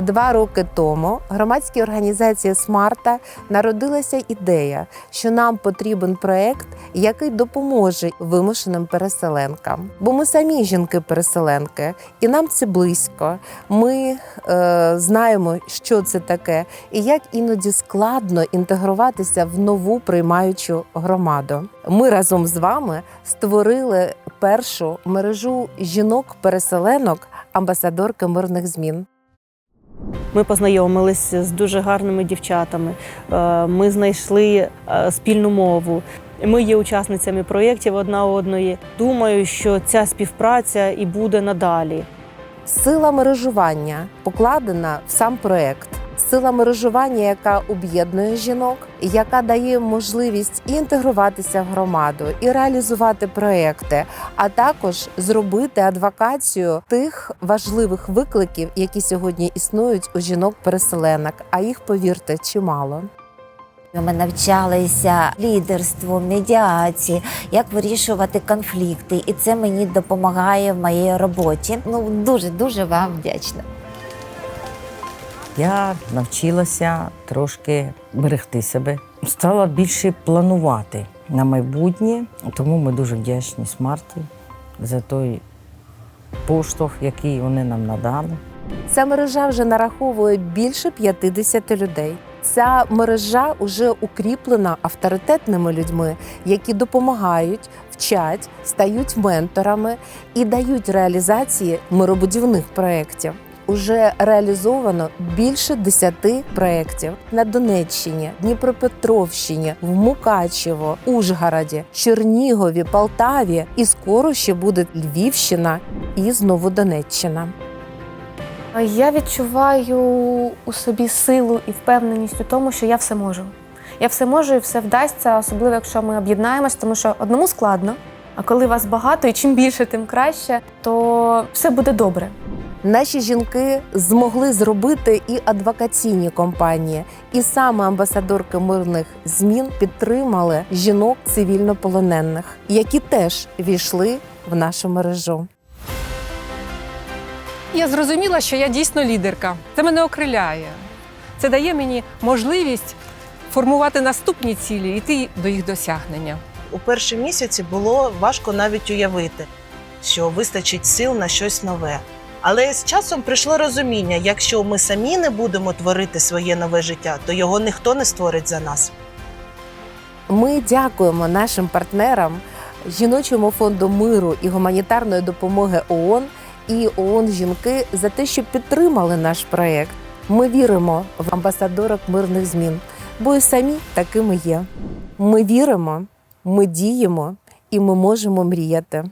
Два роки тому громадській організації Смарта народилася ідея, що нам потрібен проект, який допоможе вимушеним переселенкам. Бо ми самі жінки-переселенки, і нам це близько. Ми е, знаємо, що це таке, і як іноді складно інтегруватися в нову приймаючу громаду. Ми разом з вами створили першу мережу жінок-переселенок амбасадорки мирних змін. Ми познайомилися з дуже гарними дівчатами. Е, Ми знайшли е, спільну мову. Ми є учасницями проєктів одна одної. Думаю, що ця співпраця і буде надалі. Сила мережування покладена в сам проект. Сила мережування, яка об'єднує жінок, яка дає можливість і інтегруватися в громаду, і реалізувати проекти, а також зробити адвокацію тих важливих викликів, які сьогодні існують у жінок-переселенок. А їх, повірте, чимало. Ми навчалися лідерству, медіації, як вирішувати конфлікти, і це мені допомагає в моїй роботі. Ну дуже дуже вам вдячна. Я навчилася трошки берегти себе, стала більше планувати на майбутнє, тому ми дуже вдячні смарті за той поштовх, який вони нам надали. Ця мережа вже нараховує більше 50 людей. Ця мережа вже укріплена авторитетними людьми, які допомагають, вчать, стають менторами і дають реалізації миробудівних проєктів. Уже реалізовано більше 10 проєктів на Донеччині, Дніпропетровщині, в Мукачево, Ужгороді, Чернігові, Полтаві і скоро ще буде Львівщина і знову Донеччина. Я відчуваю у собі силу і впевненість у тому, що я все можу. Я все можу і все вдасться, особливо якщо ми об'єднаємось, тому що одному складно. А коли вас багато і чим більше, тим краще, то все буде добре. Наші жінки змогли зробити і адвокаційні компанії, і саме амбасадорки мирних змін підтримали жінок цивільнополонених, які теж війшли в нашу мережу. Я зрозуміла, що я дійсно лідерка. Це мене окриляє. Це дає мені можливість формувати наступні цілі і йти до їх досягнення. У перші місяці було важко навіть уявити, що вистачить сил на щось нове. Але з часом прийшло розуміння: якщо ми самі не будемо творити своє нове життя, то його ніхто не створить за нас. Ми дякуємо нашим партнерам, жіночому фонду миру і гуманітарної допомоги ООН і ООН жінки за те, що підтримали наш проєкт. Ми віримо в амбасадорок мирних змін, бо і самі такими є. Ми віримо, ми діємо і ми можемо мріяти.